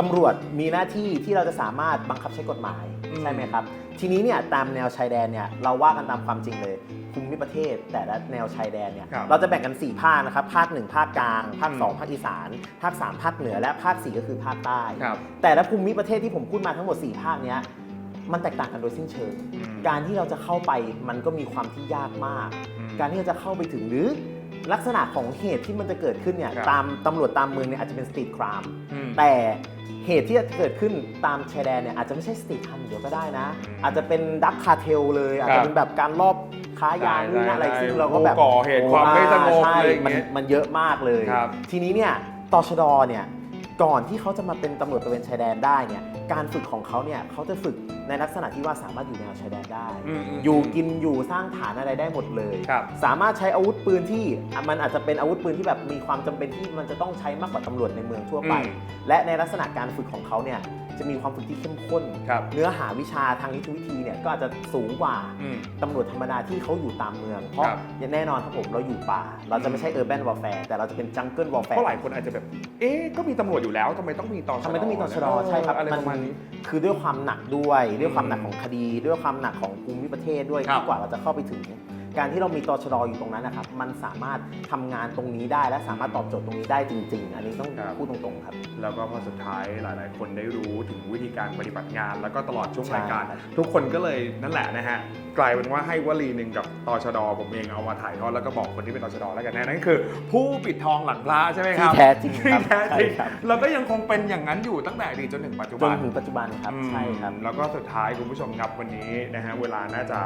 ตำรวจมีหน้าที่ที่เราจะสามารถบังคับใช้กฎหมายอืม ใช่ไหมครับ ทีนี้เนี่ยตามแนวชายแดนเนี่ยเราว่ากันตามความจริงเลยภูมิประเทศ แต่ละแนวชายแดนเนี่ยครับเราจะแบ่งกัน 4 ภาคนะครับภาค1ภาคกลางภาคอืม2ภาคอีสานภาค3ภาคเหนือและภาค4ก็คือภาคใต้ครับแต่ละภูมิประเทศที่ผมพูดมาทั้งหมด 4 ภาคเนี้ยมันแตกต่างกันโดยสิ้นเชิงอืมการที่เราจะเข้าไปมันก็มีความที่ยากมากอืมการที่เราจะเข้าไปถึงหรือ ลักษณะของเหตุที่มันจะเกิดขึ้นเนี่ยครับ ตามตำรวจตามเมืองเนี่ยอาจจะเป็นสตรีทครามอืม แต่เหตุที่จะเกิดขึ้นตามชายแดนเนี่ยอาจจะไม่ใช่สตรีทครามเดียวก็ได้นะอืมอาจจะเป็นดักคาเทลเลย อาจจะเป็นแบบการลอบค้ายานู่นนั่นอะไรใช่ซึ่งเราก็แบบผู้ก่อเหตุความไม่สงบใช่อะไรอย่างมันเงี้ยมันเยอะมากเลย ครับ ทีนี้เนี่ยตชดเนี่ย ก่อนที่เขาจะมาเป็นตำรวจตระเวนชายแดนได้เนี่ยการฝึกของเขาเนี่ยเขาจะฝึกในลักษณะที่ว่าสามารถอยู่ในแนวชายแดนได้ อืมมอยู่กินอยู่สร้างฐานอะไรได้หมดเลย ครับ สามารถใช้อาวุธปืนที่อะมันอาจจะเป็นอาวุธปืนที่แบบมีความจำเป็นที่มันจะต้องใช้มากกว่าตำรวจในเมืองทั่วไป อืม และในลักษณะการฝึกของเขาเนี่ย จะมีความฝึกที่เข้มข้น ครับ เนื้อหาวิชาทางยุทธวิธีเนี่ยก็อาจจะสูงกว่าอืม ตำรวจธรรมดาที่เขาอยู่ตามเมือง เพราะครับอย่างแน่นอนครับผมเราอยู่ป่า เราจะไม่ใช่เออร์แบนวอลแฟร์แต่เราจะเป็นจังเกิลวอลแฟเพร์ราะหลายคนอาจจะแบบ เอ๊ะ ก็มีตำรวจอยู่แล้วทำไมต้องมีตชดทำไมต้องมีตชดใช่ครับอะไรประมาณนี้ คือด้วยความหนักด้วย ด้วยความหนักอืมของคดี ด้วยความหนักของภูมิประเทศด้วยครับ ที่กว่าเราจะเข้าไปถึง การที่เรามีตชดอยู่ตรงนั้นนะครับ มันสามารถทำงานตรงนี้ได้ และสามารถตอบโจทย์ตรงนี้ได้จริง ๆ อันนี้ต้องครับพูดตรงๆครับ แล้วก็พอสุดท้ายหลาย ๆ คนได้รู้ถึงวิธีการปฏิบัติงาน แล้วก็ตลอดช่วงใช่รายการครับทุกคนก็เลยนั่นแหละนะฮะกลายเป็นว่าให้วลีหนึ่งกับตชดผมเองเอามาถ่ายทอดแล้วก็บอกคนที่เป็นตชดแล้วกันนะนั่นคือ ผู้ปิดทองหลังพระใช่ไหมคที่รับแท้จริงคที่รับแท้จริงใช่ครับแล้วก็ยังคงเป็นอย่างนั้นอยู่ตั้งแต่อดีตจนถึงปัจจุจบันนถึงปัจจุบันครับอืมใช่ครับแล้วก็สุดท้ายคุณผู้ชมครับวันนี้นะฮะเวลาน่าจะ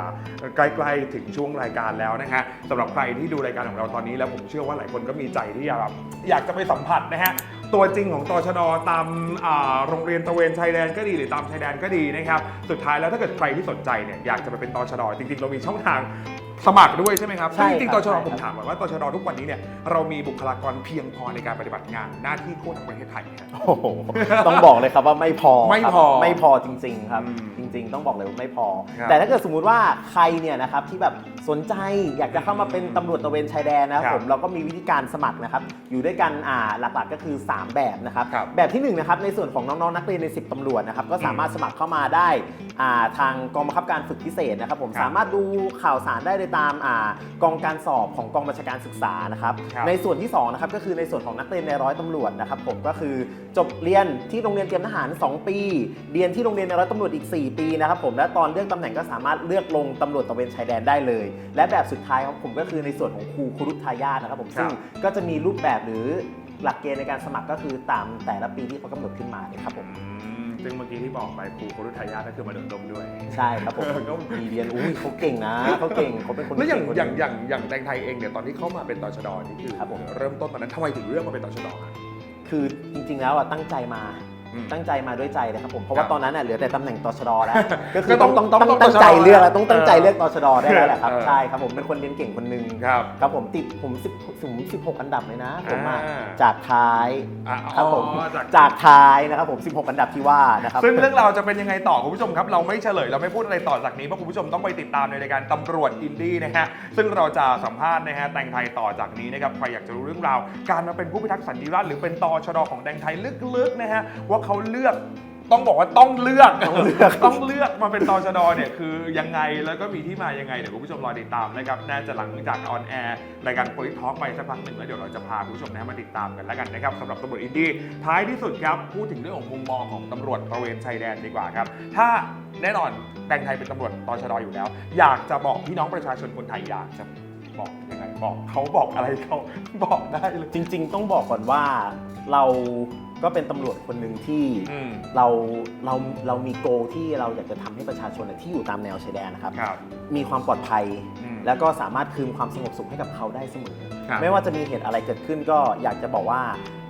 ใกล้ๆถึงช่วงรายการแล้วนะฮะสำหรับใครที่ดูรายการของเราตอนนี้แล้วผมเชื่อว่าหลายคนก็มีใจที่อยากอยากจะไปสัมผัสนะฮะตัวจริงของตชดตามโรงเรียนตะเวนชายแดนก็ดีหรือตามชายแดนก็ดีนะครับสุดท้ายแล้วถ้าเกิดใครที่สนใจเนี่ยอยากจะไปเป็นตชดจริงๆเรามีช่องทาง สมัครด้วยใช่ไหมครับใช่จริงคๆรัตบชดใช่ครับ ผมถามก่อนว่าตชดทุกวันนี้เนี่ยเรามีบุคลากรเพียงพอในการปฏิบัติงานหน้าที่ทั่วทั้งประเทศไทยไหมครับ โอ้โหต้องบอกเลยครับว่าไม่พอไม่ครับพอไม่พอจริง ๆ ครับ อืมจริง ๆ ต้องบอกเลยว่าไม่พอ ครับแต่ถ้าเกิดสมมุติว่าใครเนี่ยนะครับที่แบบสนใจอยากจะเข้ามาเป็นตำรวจตระเวนชายแดนนะครับครับผมเราก็มีวิธีการสมัครนะครับ อยู่ด้วยกันอ่าหลักๆก็คือ 3 แบบนะครับ ครับแบบที่1นะครับในส่วนของน้องๆนักเรียนใน 10ตำรวจนะครับก็สามารถสมัครเข้ามาได้อ่าทางกองบังคับการฝึกพิเศษนะครับผมครับ สามารถดูข่าวสารได้เลยตามอ่ากองการสอบของกองบัญชาการศึกษานะครับ ครับ ในส่วนที่2นะครับก็คือในส่วนของนักเรียนในร้อยตำรวจนะครับผมก็คือจบเรียนที่โรงเรียนเตรียมทหาร 2 ปี เรียนที่โรงเรียนในร้อยตำรวจอีก 4 ปีนะครับผมและตอนเลือกตำแหน่งก็สามารถเลือกลงตำรวจตระเวนชายแดนได้เลย และแบบสุดท้ายของผมก็คือในส่วนของครูครุฑทายาทนะครับผมครับซึ่งก็จะมีรูปแบบหรือหลักเกณฑ์ในการสมัครก็คือตามแต่ละปีที่เขากำหนดขึ้นมาเนี่ยครับผม อืม ซึ่งเมื่อกี้ที่บอกไปครูครุฑายาทก็คือมาโดนดมด้วย ใช่ครับผมก็มีเรียนอุ้ยเขาเก่งนะเขาเก่งเขาเป็นคนแล้วอย่างเก่คนอย่างหนึ่อย่างอย่างแดงไทยเองเนี่ยตอนที่เข้ามาเป็นตชดนี่คือครับผมเริ่มต้นตอนนั้นทำไมถึงเลือกมาเป็นตชดครับคือจริงๆแล้วอะตั้งใจมาอืม ตั้งใจมาด้วยใจเลยครับผม เพราะครัว่าบตอนนั้นน่ะเหลือแต่ตำแหน่งตชดแล้ว ก็คืก็อต้ต้อองงต้องต้ต้อองงตชดตั้งใจเลือกแล้วต้องตั้งใจเออเลือกตชดได้แล้วแหละครับเออใช่ครับผมเป็นคนเรียนเก่งคนหนึ่งครับครับผมติดผมสิบถึง16 อันดับเลยนะผมอะอ่าจากท้ายอะครับผมอ๋อจากจากท้ายนะครับผม 16 อันดับที่ว่านะครับ ซึ่งเรื่องราวจะเป็นยังไงต่อคุณผู้ชมครับ เราไม่เฉลยเราไม่พูดอะไรต่อจากนี้เพราะคุณผู้ชมต้องไปติดตามในรายการตำรวจอินดี้นะฮะ ซึ่งเราจะสัมภาษณ์นะฮะแตงไทยต่อจากนี้นะครับ ใครอยากจะรู้เรื่องราว การมาเป็นผู้พิทักษ์สันติราษฎร์หรือเป็นตชดของแตงไทยลึกๆนะฮะว่าเขาเลือก ต้องบอกว่าต้องเลือกต้องเลือกต้องเลือกมาเป็นตชดเนี่ยคือยังไงแล้วก็มีที่มายังไงเดี๋ยวคุณผู้ชมรอติดตามนะครับน่าจะหลังจากออนแอร์รายการโพลิทอล์กไปสักพักหนึ่งแล้วเดี๋ยวเราจะพาคุณผู้ชมนะฮะมาติดตามกันแล้วกันนะครับสำหรับตำรวจอินดี้ท้ายที่สุดครับพูดถึงเรื่องของมุมมองของตำรวจตระเวนชายแดนดีกว่าครับ ถ้าแน่นอนแตงไทยเป็นตำรวจตชดอยู่แล้ว อยากจะบอกพี่น้องประชาชนคนไทยอยากจะบอกยังไงบอกเขาบอกอะไรเขาบอกได้เลยจริง ๆ ต้องบอกก่อนว่าเรา ก็เป็นตำรวจคนหนึ่งที่อืมเราเราเรามีโกที่เราอยากจะทำให้ประชาชนที่อยู่ตามแนวชายแดนนะครับ ครับ มีความปลอดภัย อืมแล้วก็สามารถคืนความสงบสุขให้กับเขาได้เสมอ ครับไม่ว่าจะมีเหตุอะไรเกิดขึ้นก็อยากจะบอกว่า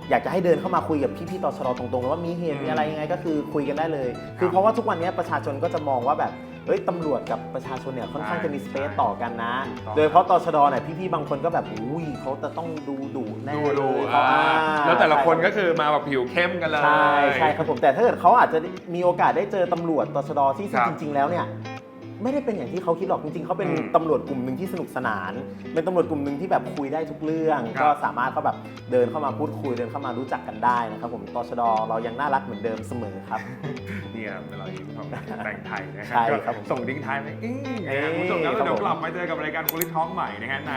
อยากจะให้เดินเข้ามาคุยกับพี่ๆตชรตรงๆเลยว่ามีเหตุอืมมีอะไรยังไงก็คือคุยกันได้เลยคคืรัอบเพราะว่าทุกวันนี้ประชาชนก็จะมองว่าแบบ เอ้ยตำรวจกับประชาชนเนี่ยค่อนข้างจะมีสเปซต่อกันนะถูกต้องโดยเฉพาะตชดเนี่ยพี่ๆบางคนก็แบบอุ้ยเขาจะต้องดูดุแน่ดูเลดูยอ่าอ่าแล้วแต่ละคนใช่ก็คือมาแบบผิวเข้มกันเลย ใช่ใช่ครับผมแต่ถ้าเกิดเขาอาจจะมีโอกาสได้เจอตำรวจตชดที่ครับจริง ๆ แล้วเนี่ยไม่ได้เป็นอย่างที่เขาคิดหรอกจริงๆเขาเป็นอืมตำรวจกลุ่มหนึ่งที่สนุกสนาน เป็นตำรวจกลุ่มหนึ่งที่แบบคุยได้ทุกเรื่อง ครับ ก็สามารถเขาแบบเดินเข้ามาพูดคุยเดินเข้ามารู้จักกันได้นะครับผมตชดเรายังน่ารักเหมือนเดิมเสมอครับ เนี่ยเราอีกของแต่งไทยนะใช่ครับผมส่งดิ้งท้ายไปอื้อเอ้ยคุณผู้ชมครับครับเดี๋ยวผมกลับมาเจอกับรายการ Police Talk ใหม่นะฮะใน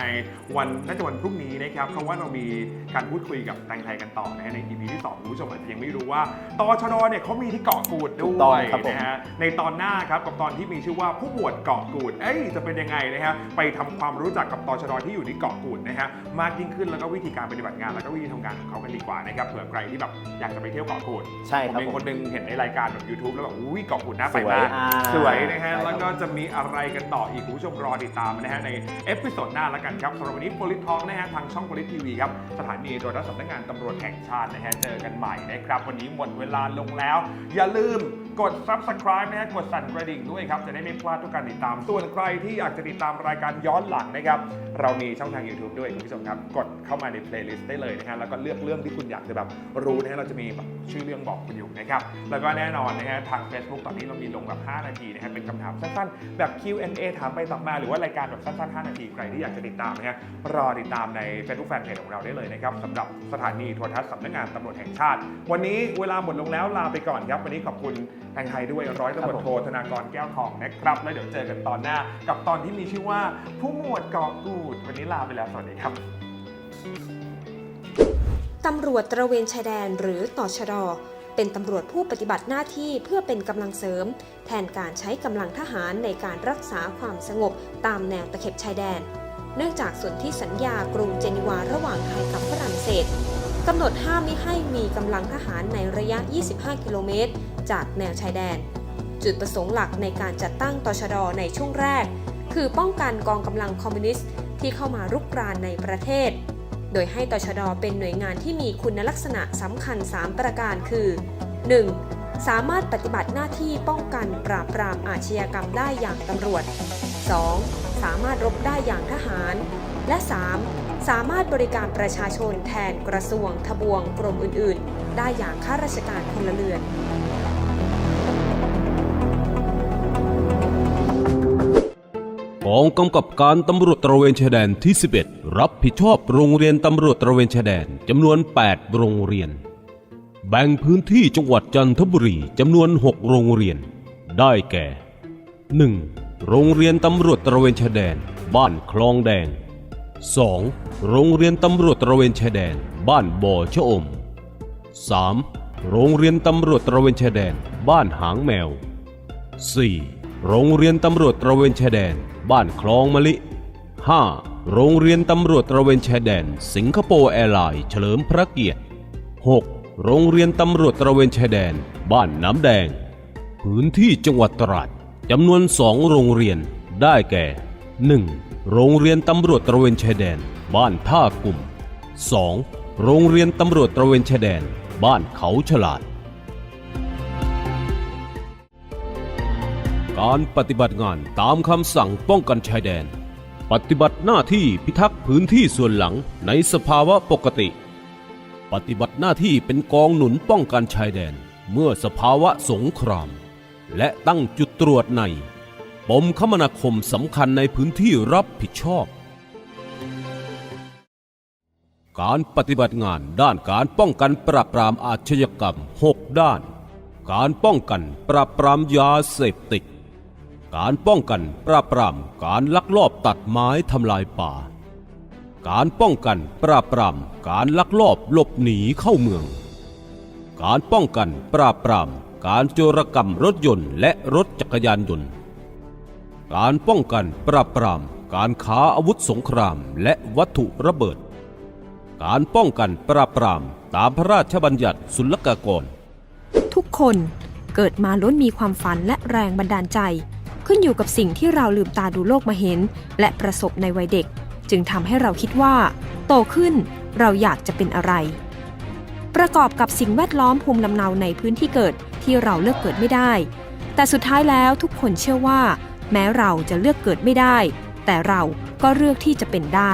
วันน่าจะวันพรุ่งนี้นะครับเพราะว่าเรามีการพูดคุยกับแตงไทยกันต่อนะฮะใน EP ที่2คุณผู้ชมอาจจะยังไม่รู้ว่าตชดเนี่ยเขามีที่เกาะกูดถูด้กต้วองยครับผม นะฮะในตอนหน้าครับกับตอนที่มีชื่อว่าผู้หมวดเกาะกูดเอ้ยจะเป็นยังไงนะฮะไปทำความรู้จักกับตชดที่อยู่ที่เกาะกูดนะฮะมากยิ่งขึ้นแล้วก็วิธีการปฏิบัติงานแล้วก็วิธีทำงานของเขากันดีกว่านะครับเผื่อใครที่แบบอยากจะไปเที่ยวเกาะกูด ใช่ผมครับเป็นผมคนหนึ่งเห็นในรายการแบบ YouTube แล้วแบบอุ้ยเกาะกูดน่าไปสวยมากอ่าสวยนะฮะใช่ครับแล้วก็จะมีอะไรกันต่ออีกคุณผู้ชมรอติดตามนะฮะในเอพิโซดหน้าแล้วกันครับสำหรับวันนี้ Police Talk นะฮะทางช่อง Police TV ครับสถานีโทรทัศน์สำนักงานตำรวจแห่งชาตินะฮะเจอกันใหม่นะครับวันนี้หมดเวลาลงแล้ว อย่าลืม กด Subscribe นะฮะกดสั่นกระดิ่งด้วยครับ จะได้ไม่พลาดทุกการติดตาม ส่วนใครที่อยากจะติดตามรายการย้อนหลังนะครับ เรามีช่องทาง YouTube ด้วยคุณผู้ชมครับ กดเข้ามาใน playlist ได้เลยนะฮะแล้วก็เลือกเรื่องที่คุณอยากจะแบบรู้นะฮะเราจะมีแบบชื่อเรื่องบอกคุณอยู่นะครับแล้วก็แน่นอนนะฮะทาง Facebook ตอนนี้เรามีลงแบบ 5 นาทีนะฮะเป็นคำถามสั้นๆ แบบ Q&A ถามไปตอบมาหรือว่ารายการแบบสั้นๆ5นาทีใครที่อยากจะติดตามนะฮะรอติดตามใน Facebook Fanpage ของเราได้เลยนะครับสำหรับสถานีโทรทัศน์สำนักงานตำรวจแห่งชาติ วันนี้เวลาหมดลงแล้วลาไปก่อนครับวันนี้ขอบคุณ แตงไทยด้วยร้อยตำรวจโทธนากรแก้วทองนะครับ แล้วเดี๋ยวเจอกันตอนหน้า กับตอนที่มีชื่อว่าผู้หมวดเกาะกูด วันนี้ลาไปแล้วสวัสดีครับตำรวจตระเวนชายแดนหรือตอชดเป็นตำรวจผู้ปฏิบัติหน้าที่เพื่อเป็นกำลังเสริม แทนการใช้กำลังทหารในการรักษาความสงบตามแนวตะเข็บชายแดน เนื่องจากส่วนที่สัญญากรุงเจนีวาระหว่างไทยกับฝรั่งเศส กำหนดห้ามไม่ให้มีกำลังทหารในระยะ 25 กิโลเมตร จากแนวชายแดน จุดประสงค์หลักในการจัดตั้งตชดในช่วงแรก คือป้องกันกองกำลังคอมมิวนิสต์ที่เข้ามารุกรานในประเทศ โดยให้ตชดเป็นหน่วยงานที่มีคุณลักษณะสำคัญ 3 ประการคือ 1. สามารถปฏิบัติหน้าที่ป้องกันปราบปรามอาชญากรรมได้อย่างตำรวจ 2. สามารถรบได้อย่างทหาร และ 3. สามารถบริการประชาชนแทนกระทรวง ทบวง กรมอื่น ๆ ได้อย่างข้าราชการพลเรือนกองกำกับการตำรวจตระเวนชายแดนที่ 11 รับผิดชอบโรงเรียนตำรวจตระเวนชายแดนจำนวน 8 โรงเรียน แบ่งพื้นที่จังหวัดจันทบุรีจำนวน 6 โรงเรียน ได้แก่ 1. โรงเรียนตำรวจตระเวนชายแดน บ้านคลองแดง 2. โรงเรียนตำรวจตระเวนชายแดน บ้านบ่อชะอม 3. โรงเรียนตำรวจตระเวนชายแดน บ้านหางแมว 4. โรงเรียนตำรวจตระเวนชายแดน บ้านคลองมะลิ 5. โรงเรียนตำรวจตระเวนชายแดน สิงคโปร์แอร์ไลน์เฉลิมพระเกียรติ 6. โรงเรียนตำรวจตระเวนชายแดน บ้านน้ำแดง พื้นที่จังหวัดตราดจำนวน 2 โรงเรียนได้แก่ 1. โรงเรียนตำรวจตระเวนชายแดน บ้านท่ากลุ่ม 2. โรงเรียนตำรวจตระเวนชายแดน บ้านเขาฉลาด การปฏิบัติงานตามคำสั่งป้องกันชายแดน ปฏิบัติหน้าที่พิทักษ์พื้นที่ส่วนหลังในสภาวะปกติ ปฏิบัติหน้าที่เป็นกองหนุนป้องกันชายแดน เมื่อสภาวะสงคราม และตั้งจุดตรวจใน ปมคมนาคมสำคัญในพื้นที่รับผิดชอบ การปฏิบัติงานด้านการป้องกันปราบปรามอาชญากรรม 6 ด้าน การป้องกันปราบปรามยาเสพติด การป้องกันปราบปรามการลักลอบตัดไม้ทำลายป่า การป้องกันปราบปรามการลักลอบหลบหนีเข้าเมือง การป้องกันปราบปรามการโจรกรรมรถยนต์และรถจักรยานยนต์ การป้องกันปราบปราม การค้าอาวุธสงคราม และวัตถุระเบิด การป้องกันปราบปราม ตามพระราชบัญญัติศุลกากร ทุกคนเกิดมาล้วนมีความฝันและแรงบันดาลใจ ขึ้นอยู่กับสิ่งที่เราลืมตาดูโลกมาเห็น และประสบในวัยเด็ก จึงทำให้เราคิดว่า โตขึ้นเราอยากจะเป็นอะไร ประกอบกับสิ่งแวดล้อมภูมิลำเนาในพื้นที่เกิดที่เราเลือกเกิดไม่ได้ แต่สุดท้ายแล้วทุกคนเชื่อว่า แม้เราจะเลือกเกิดไม่ได้ แต่เราก็เลือกที่จะเป็นได้